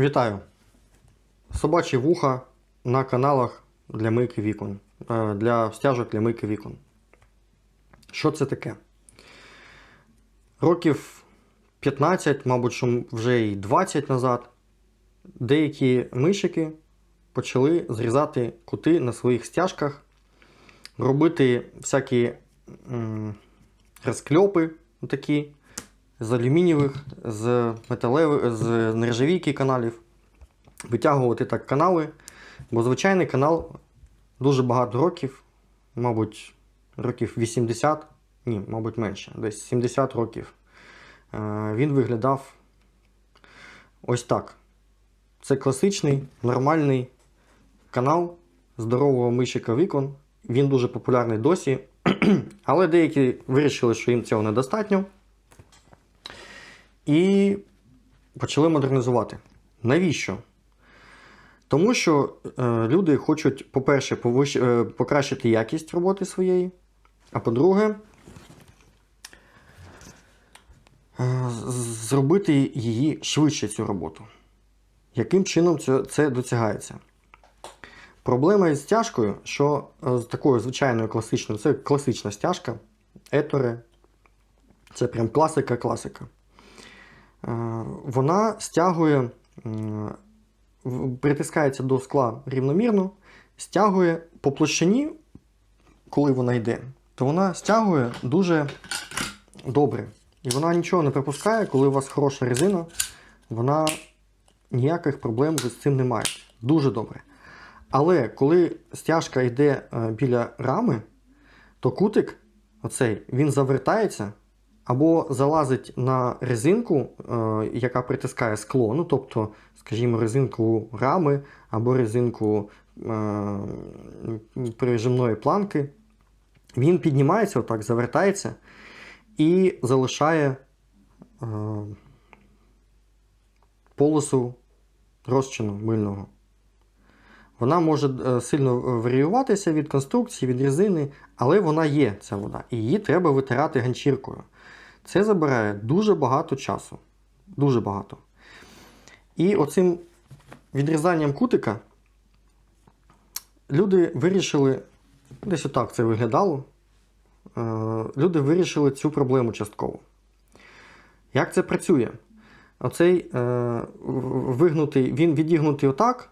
Вітаю! Собачі вуха на каналах для мийки вікон. е, Для стяжок для мийки вікон. Що це таке? Років 15, мабуть, вже і 20 назад, деякі мийщики почали зрізати кути на своїх стяжках, робити всякі розкльопи такі з алюмінієвих, з металевих, з нержавійки каналів. Витягувати так канали. Бо звичайний канал дуже багато років, мабуть, років 80, ні, мабуть, менше, десь 70 років. е, Він виглядав ось так. Це класичний, нормальний канал здорового мийщика вікон. Він дуже популярний досі. Але деякі вирішили, що їм цього недостатньо. І почали модернізувати. Навіщо? Тому що е, люди хочуть, по-перше, е, покращити якість роботи своєї, а по-друге, е, зробити її швидше цю роботу. Яким чином це, це досягається? Проблема із стяжкою, що е, з такою звичайною класичною, це класична стяжка, етори, це прям класика-класика. Е, Вона стягує, притискається до скла рівномірно, стягує по площині, коли вона йде, то вона стягує дуже добре. І вона нічого не припускає, коли у вас хороша резина, вона ніяких проблем з цим не має. Дуже добре. Але коли стяжка йде е, біля рами, то кутик, оцей, він завертається або залазить на резинку, е, яка притискає скло, ну тобто, скажімо, резинку рами або резинку е, прижимної планки. Він піднімається, отак, завертається і залишає е, полосу розчину мильного. Вона може сильно варіюватися від конструкції, від резини, але вона є, ця вода. І її треба витирати ганчіркою. Це забирає дуже багато часу. Дуже багато. І оцим відрізанням кутика люди вирішили, десь отак це виглядало. е, Люди вирішили цю проблему частково. Як це працює? Оцей е, вигнутий, він відігнутий отак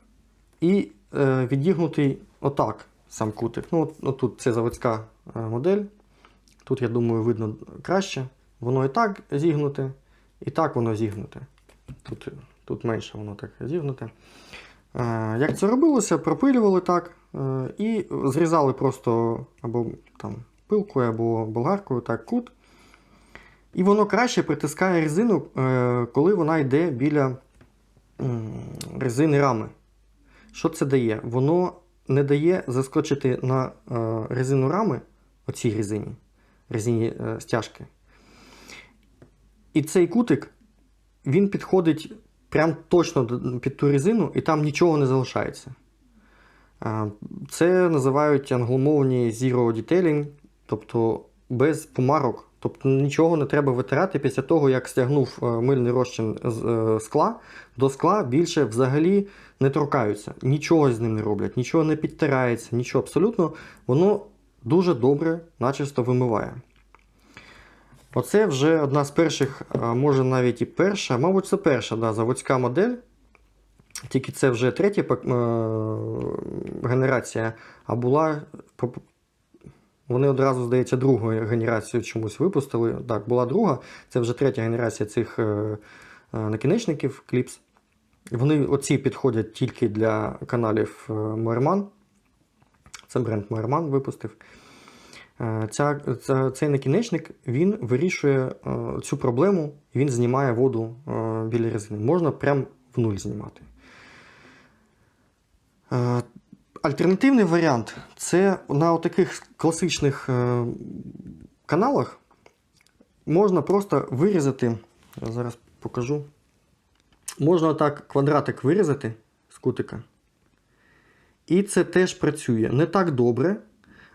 і е, відігнутий отак сам кутик. Ну, от, от тут це заводська модель. Тут, я думаю, видно краще. Воно і так зігнуте, і так воно зігнуте. Тут, тут менше воно так зігнуте. Е, як це робилося? Пропилювали так е, і зрізали просто або там пилкою, або болгаркою так кут. І воно краще притискає резину, е, коли вона йде біля резини рами. Що це дає? Воно не дає заскочити на резину рами, оцій резині, резині стяжки. І цей кутик, він підходить прям точно під ту резину, і там нічого не залишається. Це називають англомовні zero detailing, тобто без помарок. Тобто нічого не треба витирати після того, як стягнув е, мильний розчин з е, скла, до скла більше взагалі не торкаються. Нічого з ним не роблять, нічого не підтирається, нічого абсолютно. Воно дуже добре, начисто вимиває. Оце вже одна з перших, може навіть і перша, мабуть, це перша да, заводська модель. Тільки це вже третя е, генерація, а була. Вони одразу, здається, другу генерацію чомусь випустили. Так, була друга. Це вже третя генерація цих е, е, накінечників Clips. Вони оці підходять тільки для каналів е, Moerman. Це бренд Moerman випустив. Е, Ця, ця, цей накінечник він вирішує е, цю проблему, він знімає воду е, біля резини. Можна прям в нуль знімати. Альтернативний варіант це на таких класичних каналах можна просто вирізати. Я зараз покажу. Можна так квадратик вирізати з кутика. І це теж працює не так добре,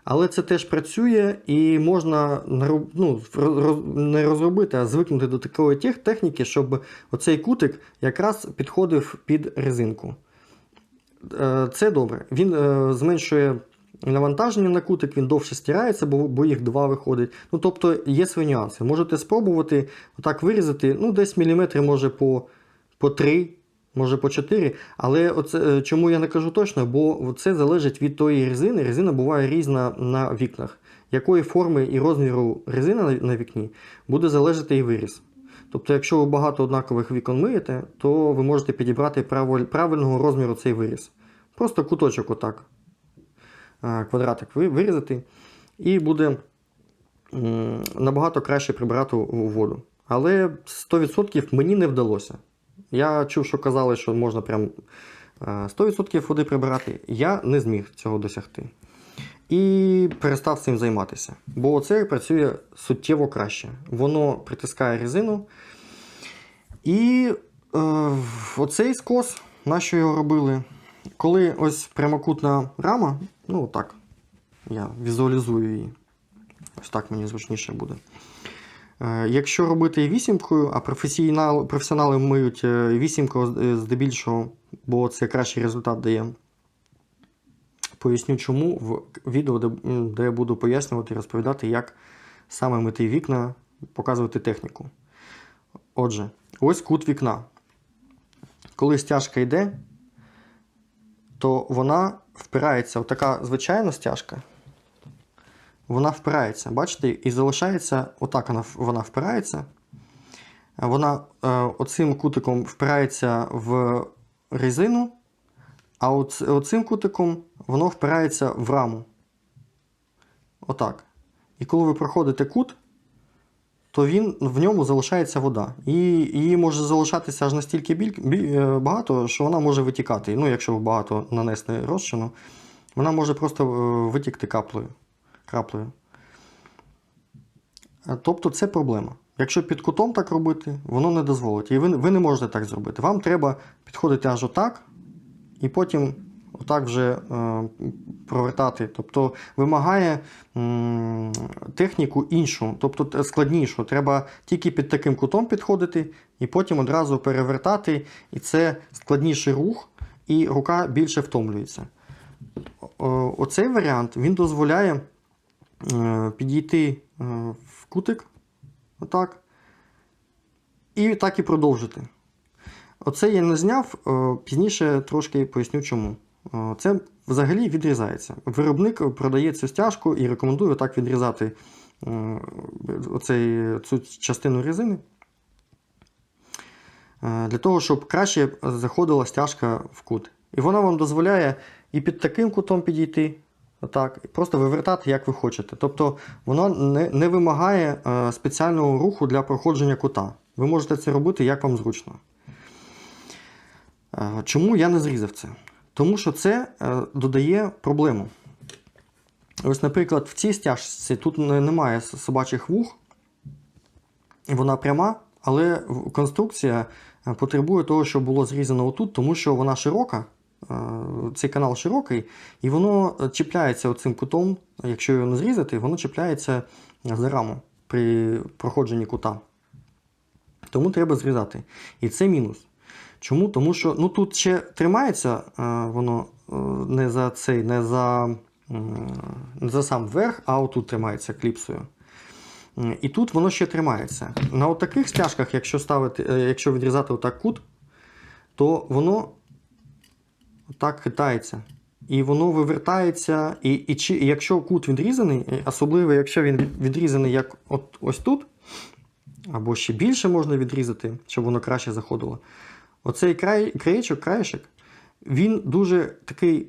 Але це теж працює і можна ну, не розробити, а звикнути до такої техніки, щоб оцей кутик якраз підходив під резинку. Е, Це добре. Він е, зменшує навантаження на кутик, він довше стирається, бо, їх два виходить. Ну, тобто є свої нюанси. Можете спробувати отак вирізати, ну, десь міліметри, може, по, по 3, може по 4. Але оце, е, чому я не кажу точно, бо це залежить від тої резини. Резина буває різна на вікнах. Якої форми і розміру резина на, вікні буде залежати і виріз. Тобто, якщо ви багато однакових вікон миєте, то ви можете підібрати правильного розміру цей виріз. Просто куточок отак. Квадратик вирізати, і буде набагато краще прибирати воду. Але 100% мені не вдалося. Я чув, що казали, що можна прям е, 100% води прибирати. Я не зміг цього досягти. І перестав цим займатися. Бо це працює суттєво краще. Воно притискає резину. І е, оцей скос, на що його робили, коли ось прямокутна рама, ну так, я візуалізую її. Ось так мені зручніше буде. Е, Якщо робити вісімкою, а професіонали, миють е, вісімкою е, здебільшого, бо це кращий результат дає. Поясню, чому в відео, де, де я буду пояснювати і розповідати, як саме мити вікна, показувати техніку. Отже, ось кут вікна. Коли стяжка йде, то вона впирається, отака звичайна стяжка, вона впирається, бачите, і залишається, отак вона, вона впирається. Вона е, оцим кутиком впирається в резину, а оцим кутиком воно впирається в раму. Отак. І коли ви проходите кут, то він, в ньому залишається вода. І її може залишатися аж настільки біль, бі- е, багато, що вона може витікати. Ну, якщо багато нанести розчину, вона може просто е, витікти каплею. Краплею. Е, Тобто це проблема. Якщо під кутом так робити, воно не дозволить. І ви, ви не можете так зробити. Вам треба підходити аж отак, і потім отак вже е, провертати. Тобто вимагає м, техніку іншу, тобто складнішу. Треба тільки під таким кутом підходити, і потім одразу перевертати. І це складніший рух, і рука більше втомлюється. Оцей варіант він дозволяє е, підійти е, в кутик, отак, і так і продовжити. Оце я не зняв, е, пізніше трошки поясню чому. Е, Це взагалі відрізається. Виробник продає цю стяжку і рекомендує так відрізати е, оцей, цю частину резини. е, Для того, щоб краще заходила стяжка в кут. І вона вам дозволяє і під таким кутом підійти, отак, і просто вивертати, як ви хочете. Тобто воно не, не вимагає е, спеціального руху для проходження кута. Ви можете це робити як вам зручно. Е, Чому я не зрізав це? Тому що це е, додає проблему. Ось, наприклад, в цій стяжці тут немає собачих вух, вона пряма, але конструкція е, потребує того, щоб було зрізано отут, тому що вона широка, цей канал широкий, і воно е, чіпляється оцим кутом. Якщо його не зрізати, воно чіпляється за раму при проходженні кута. Тому треба зрізати. І це мінус. Чому? Тому що ну, тут ще тримається е, воно е, не за цей, не за, не за сам верх, а отут тримається кліпсою. І тут воно ще тримається. На от таких стяжках, якщо ставити, е, якщо відрізати отак кут, то воно так хитається. І воно вивертається. І, і, чи, якщо кут відрізаний, особливо якщо він відрізаний як от, ось тут, або ще більше можна відрізати, щоб воно краще заходило. Оцей край, краєчок, краєшок, він дуже такий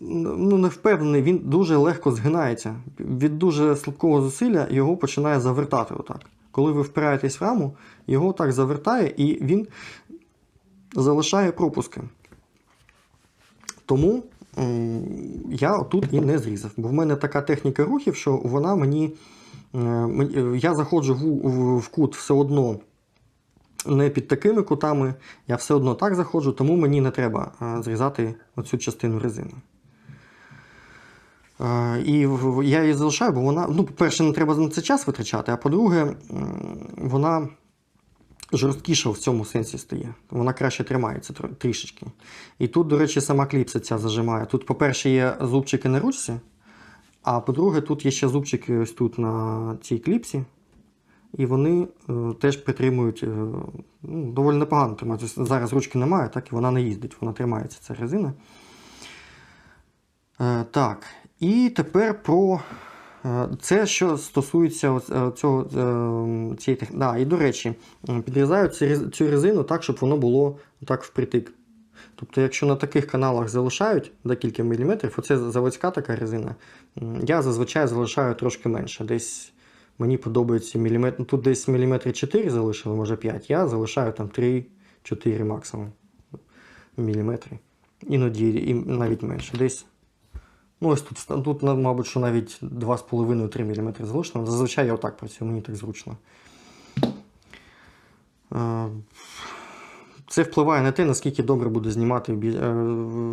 ну, невпевнений, він дуже легко згинається. Від дуже слабкого зусилля його починає завертати. Отак. Коли ви впираєтесь в раму, його так завертає і він залишає пропуски. Тому я тут і не зрізав. Бо в мене така техніка рухів, що вона мені. е, Я заходжу в, кут все одно не під такими кутами, я все одно так заходжу, тому мені не треба е, зрізати оцю частину резини. Е, І я її залишаю, бо вона, ну, по-перше, не треба на це час витрачати, а по-друге, вона жорсткіша в цьому сенсі стає. Вона краще тримається трішечки. І тут, до речі, сама кліпса ця зажимає. Тут, по-перше, є зубчики на ручці, а по-друге, тут є ще зубчики ось тут на цій кліпсі. І вони е, теж притримують е, ну, доволі непогано тримають. Ось Зараз ручки немає, так і вона не їздить, вона тримається, ця резина. Е, так, і тепер про це, що стосується е, цього, е, цієї тех... да, І, до речі, е, підрізають цю резину так, щоб воно було так впритик. Тобто, якщо на таких каналах залишають декілька міліметрів, оце заводська така резина, я зазвичай залишаю трошки менше. Десь мені подобається міліметр. ну, Тут десь міліметри 4 залишили, може 5. Я залишаю там 3-4 максимум міліметри. Іноді і навіть менше. Десь. Ну, ось тут, тут мабуть, що навіть 2,5-3 мм залишено. Зазвичай я отак працюю, мені так зручно. Е, Це впливає на те, наскільки добре буде знімати е,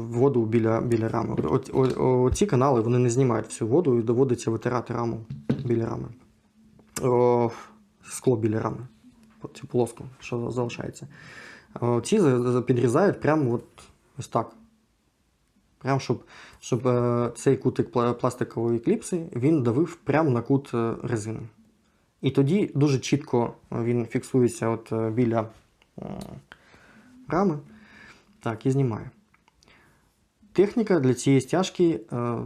воду біля, біля рами. О, о, о, ці канали вони не знімають всю воду і доводиться витирати раму біля рами. О, скло біля рами. Цю полоску, що залишається. О, ці за- за- підрізають прямо от, ось так. Прямо щоб, щоб е, цей кутик пластикової кліпси він давив прямо на кут е, резини. І тоді дуже чітко він фіксується от е, біля рами. Так, і знімає. Техніка для цієї стяжки е,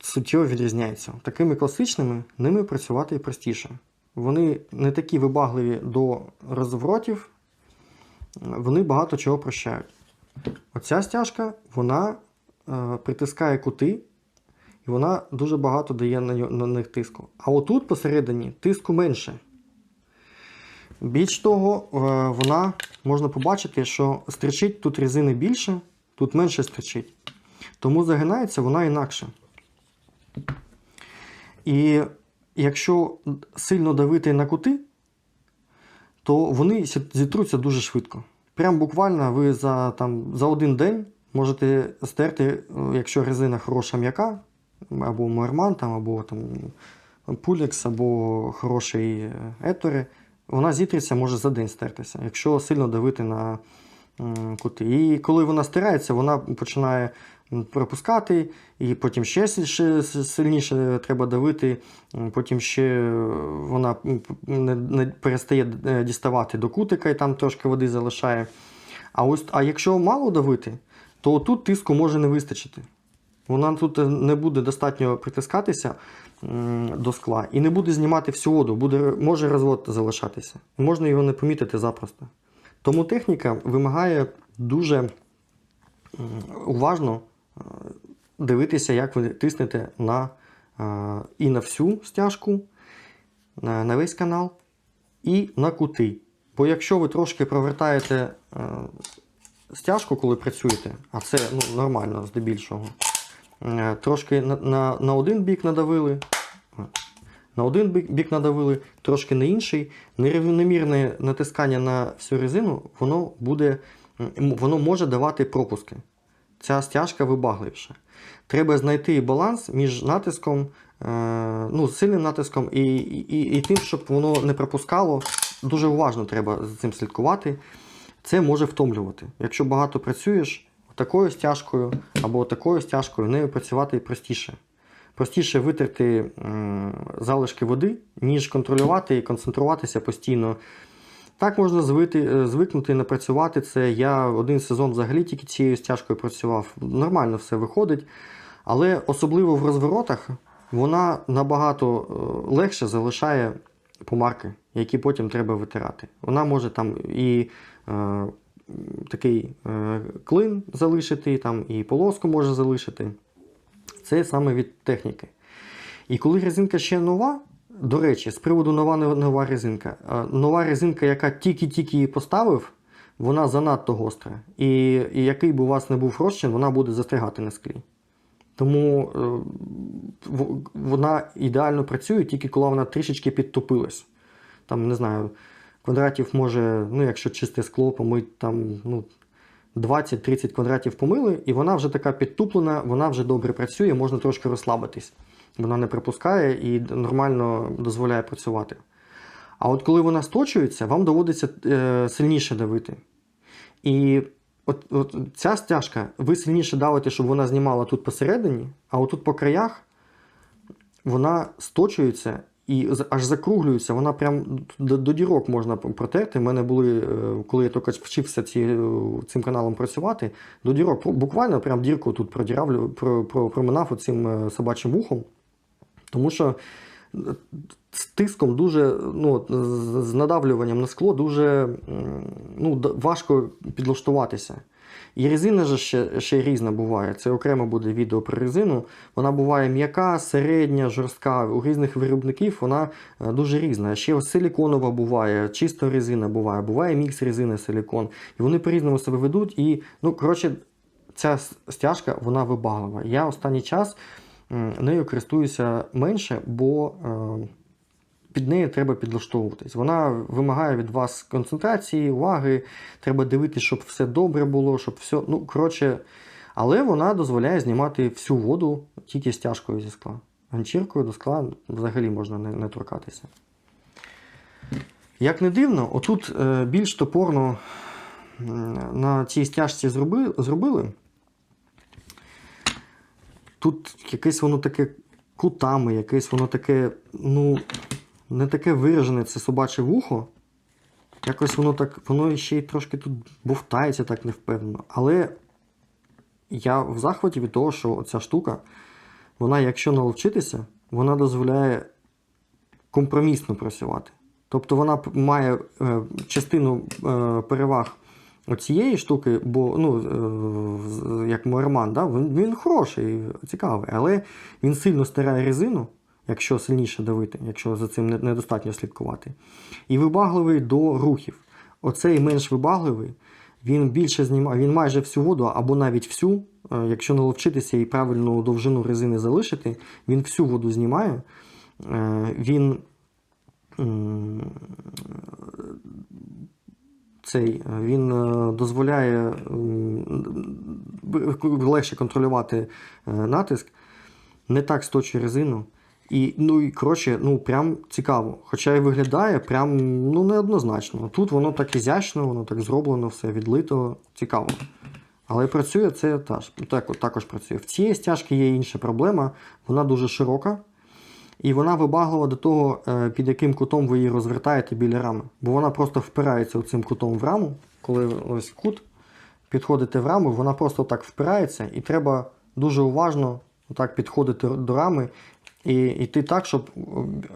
суттєво відрізняється. Такими класичними ними працювати простіше. Вони не такі вибагливі до розворотів, вони багато чого прощають. Оця стяжка, вона притискає кути, і вона дуже багато дає на, них тиску. А отут посередині тиску менше. Більш того, е, вона можна побачити, що стричить тут резини більше, тут менше стричить. Тому загинається вона інакше. І якщо сильно давити на кути, то вони зітруться дуже швидко. Прям буквально ви за, там, за один день можете стерти, е, якщо резина хороша м'яка, або Муерман, там, або там, Пулекс, або хороший Етори, вона зітреться може за день стертися, якщо сильно давити на кути. І коли вона стирається, вона починає пропускати, і потім ще сильніше, треба давити, потім ще е, вона не, перестає е, діставати до кутика і там трошки води залишає. А ось, а якщо мало давити, то тут тиску може не вистачити. Вона тут не буде достатньо притискатися до скла і не буде знімати всю воду, буде, може розвод залишатися. Можна його не помітити запросто. Тому техніка вимагає дуже уважно е, дивитися, як ви тиснете на, е, і на всю стяжку, на, на весь канал, і на кути. Бо якщо ви трошки провертаєте е, стяжку, коли працюєте, а це ну, нормально здебільшого, е, трошки на, на, на один бік надавили, на один бік, бік надавили, трошки на інший. Нерівномірне натискання на всю резину, воно буде, воно може давати пропуски. Ця стяжка вибагливіша. Треба знайти баланс між натиском, е, ну, сильним натиском і, і, і тим, щоб воно не пропускало. Дуже уважно треба за цим слідкувати. Це може втомлювати. Якщо багато працюєш такою стяжкою або такою стяжкою, нею працювати простіше. Простіше витерти залишки води, ніж контролювати і концентруватися постійно. Так можна звити, е, звикнути, напрацювати це. Я один сезон взагалі тільки цією стяжкою працював. Нормально все виходить. Але особливо в розворотах вона набагато е, легше залишає помарки, які потім треба витирати. Вона може там і такий е, клин залишити, там, і полоску може залишити. Це саме від техніки. І коли резинка ще нова, до речі, з приводу нова нова резинка. е, Нова резинка, яка тільки-тільки її поставив, вона занадто гостра. І, і який би у вас не був розчин, вона буде застрягати на склі. Тому е, вона ідеально працює тільки коли вона трішечки підтопилась. Там, не знаю, квадратів може, ну, якщо чисте скло помить, там, ну, 20-30 квадратів помили, і вона вже така підтуплена, вона вже добре працює, можна трошки розслабитись. Вона не припускає і нормально дозволяє працювати. А от коли вона сточується, вам доводиться е, сильніше давити. І от, от ця стяжка, ви сильніше давите, щоб вона знімала тут посередині, а отут по краях вона сточується і аж закруглюється. Вона прям до, до дірок можна протерти. У мене були, е, коли я тільки вчився ці, е, цим каналом працювати, до дірок. Буквально прям дірку тут продірав, про, про, проминав цим е, собачим вухом. Тому що з тиском дуже, ну, з надавлюванням на скло дуже ну, важко підлаштуватися. І резина же ще, ще різна буває. Це окремо буде відео про резину. Вона буває м'яка, середня, жорстка. У різних виробників вона е, дуже різна. Ще силіконова буває, чисто резина буває, буває мікс резини силікон. І вони по-різному себе ведуть. І, ну, коротше, ця стяжка вона вибаглива. Я останній час нею користуюся менше, бо е, під нею треба підлаштовуватись. Вона вимагає від вас концентрації, уваги, треба дивитися, щоб все добре було, щоб все. Ну, коротше, але вона дозволяє знімати всю воду тільки стяжкою зі скла. Ганчіркою до скла взагалі можна не, не торкатися. Як не дивно, отут е, більш топорно на цій стяжці зроби, зробили. Тут якесь воно таке кутами, якесь воно таке, ну, не таке виражене це собаче вухо. Якось воно так, воно ще й трошки тут бовтається так невпевнено. Але я в захваті від того, що ця штука, вона, якщо наловчитися, вона дозволяє компромісно працювати. Тобто вона має е, частину е, переваг оцієї штуки, бо ну, е, як Мойерман, да, він, він хороший, цікавий, але він сильно стирає резину, якщо сильніше давити, якщо за цим недостатньо слідкувати. І вибагливий до рухів. Оцей менш вибагливий, він більше знімає, він майже всю воду, або навіть всю, е, якщо наловчитися і правильну довжину резини залишити, він всю воду знімає. Е, Він цей, е, він дозволяє легше контролювати натиск, не так сточує резину. І, ну і коротше, ну прям цікаво. Хоча і виглядає прям ну, неоднозначно. Тут воно так ізящно, воно так зроблено, все відлито, цікаво. Але працює це теж, так, також працює. В цієї стяжки є інша проблема, вона дуже широка. І вона вибаглива до того, е, під яким кутом ви її розвертаєте біля рами. Бо вона просто впирається цим кутом в раму. Коли ось кут, підходите в раму, вона просто так впирається, і треба дуже уважно так підходити до рами і йти так, щоб е,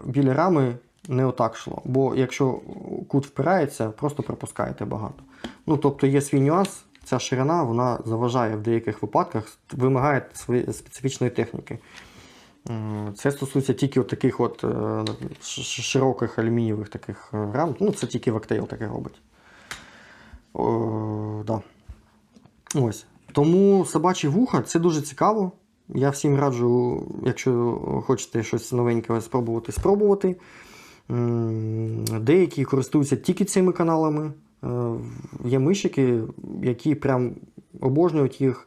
біля рами не отак йшло. Бо якщо кут впирається, просто пропускаєте багато. Ну, тобто є свій нюанс, ця ширина вона заважає в деяких випадках, вимагає своєї специфічної техніки. Це стосується тільки от таких от е, широких алюмінієвих таких е, рам. Ну, це тільки Вактейл таке робить. О, да. Ось. Тому собачі вуха це дуже цікаво. Я всім раджу, якщо хочете щось новеньке спробувати, спробувати. Деякі користуються тільки цими каналами. Е, Є мишики, які прям обожнюють їх.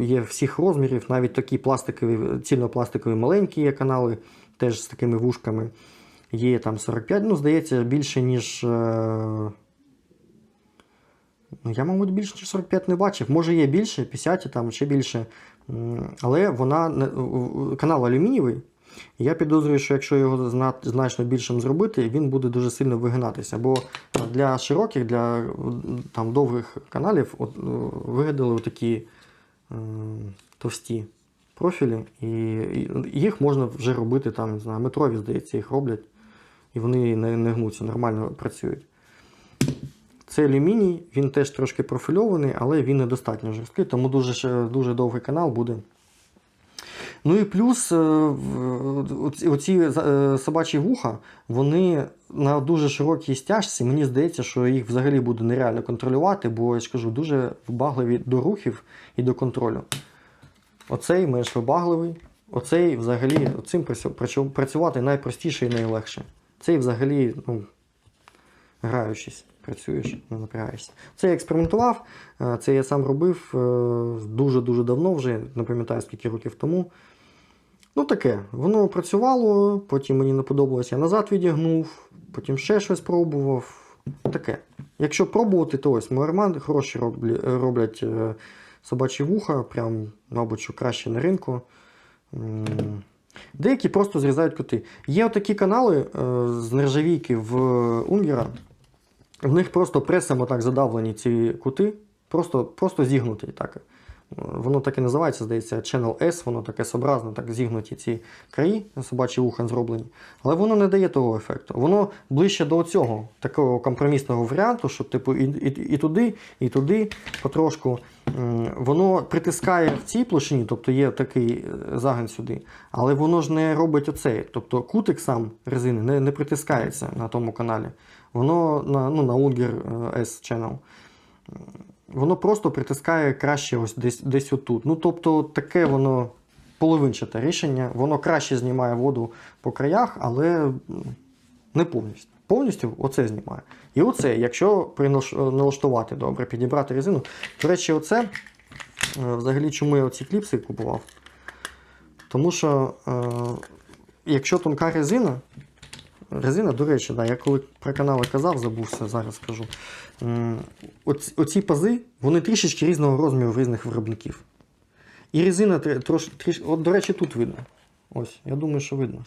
Є всіх розмірів, навіть такі пластикові, цільнопластикові маленькі є канали, теж з такими вушками. Є там 45, ну, здається, більше, ніж. е, Ну, я, мабуть, більше ніж 45 не бачив. Може, є більше, 50 там ще більше. Але вона канал алюмінієвий. Я підозрюю, що якщо його значно більшим зробити, він буде дуже сильно вигинатися. Бо для широких, для там, довгих каналів от, е, вигадали такі товсті профілі, і, і їх можна вже робити там, не знаю, метрові, здається, їх роблять, і вони не, не гнуться, нормально працюють. Це алюміній, він теж трошки профільований, але він недостатньо жорсткий, тому дуже, дуже довгий канал буде. Ну і плюс е, оці- е, собачі вуха, вони на дуже широкій стяжці, мені здається, що їх взагалі буде нереально контролювати, бо я ж кажу, дуже вибагливі до рухів і до контролю. Оцей менш вибагливий, оцей взагалі цим працю- працю- працювати найпростіше і найлегше. Цей взагалі ну, граючись, працюєш, не напрягаєшся. Це я експериментував, е, це я сам робив е, дуже-дуже давно вже, не пам'ятаю скільки років тому. Ну таке, воно працювало, потім мені не подобалось, я назад відігнув, потім ще щось пробував. Таке. Якщо пробувати, то ось Муерман хороші роблять е, собачі вуха, прям, мабуть, краще на ринку. Деякі просто зрізають кути. Є отакі канали з нержавійки в Унгера. В них просто пресом отак задавлені ці кути, просто, просто зігнуті так. Воно так називається, здається, Channel S, воно таке сообразно, так зігнуті ці краї, собачі вуха зроблені. Але воно не дає того ефекту. Воно ближче до цього такого компромісного варіанту, що типу і, і, і туди, і туди потрошку. Воно притискає в цій площині, тобто є такий е, загин сюди, але воно ж не робить оцей. Тобто кутик сам резини не, не притискається на тому каналі. Воно на, ну, на Unger е, S Channel. Воно просто притискає краще ось десь, десь отут. Ну, тобто, таке воно половинчате рішення. Воно краще знімає воду по краях, але не повністю. Повністю оце знімає. І оце, якщо налаштувати добре, підібрати резину. До речі, оце е, взагалі чому я оці кліпси купував? Тому що е, якщо тонка резина, резина, до речі, да, я коли про канали казав, забувся, зараз скажу. Оці, оці пази, вони трішечки різного розміру різних виробників. І резина тр- трош, тріш, от, до речі, тут видно. Ось, я думаю, що видно.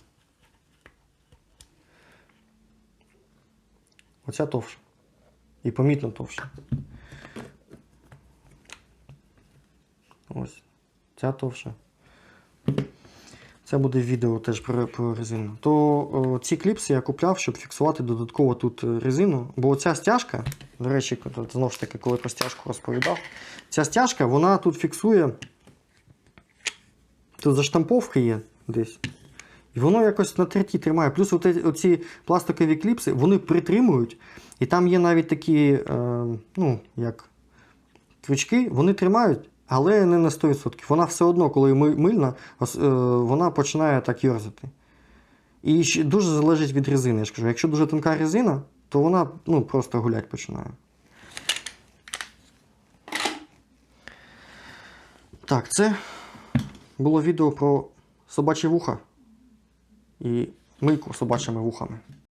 Оця товща. І помітно товща. Ось. Ця товща. Це буде відео теж про, про резину. То о, ці кліпси я купляв, щоб фіксувати додатково тут е, резину. Бо ця стяжка, до речі, знову ж таки, коли про стяжку розповідав, ця стяжка, вона тут фіксує. Тут заштамповка є десь. І воно якось на терті тримає. Плюс оці пластикові кліпси, вони притримують. І там є навіть такі, е, ну, як крючки, вони тримають, але не на 100%. Вона все одно, коли мильна, е, вона починає так йорзати. І дуже залежить від резини. Я ж кажу, якщо дуже тонка резина, то вона ну, просто гулять починає. Так, це було відео про собачі вуха і мийку собачими вухами.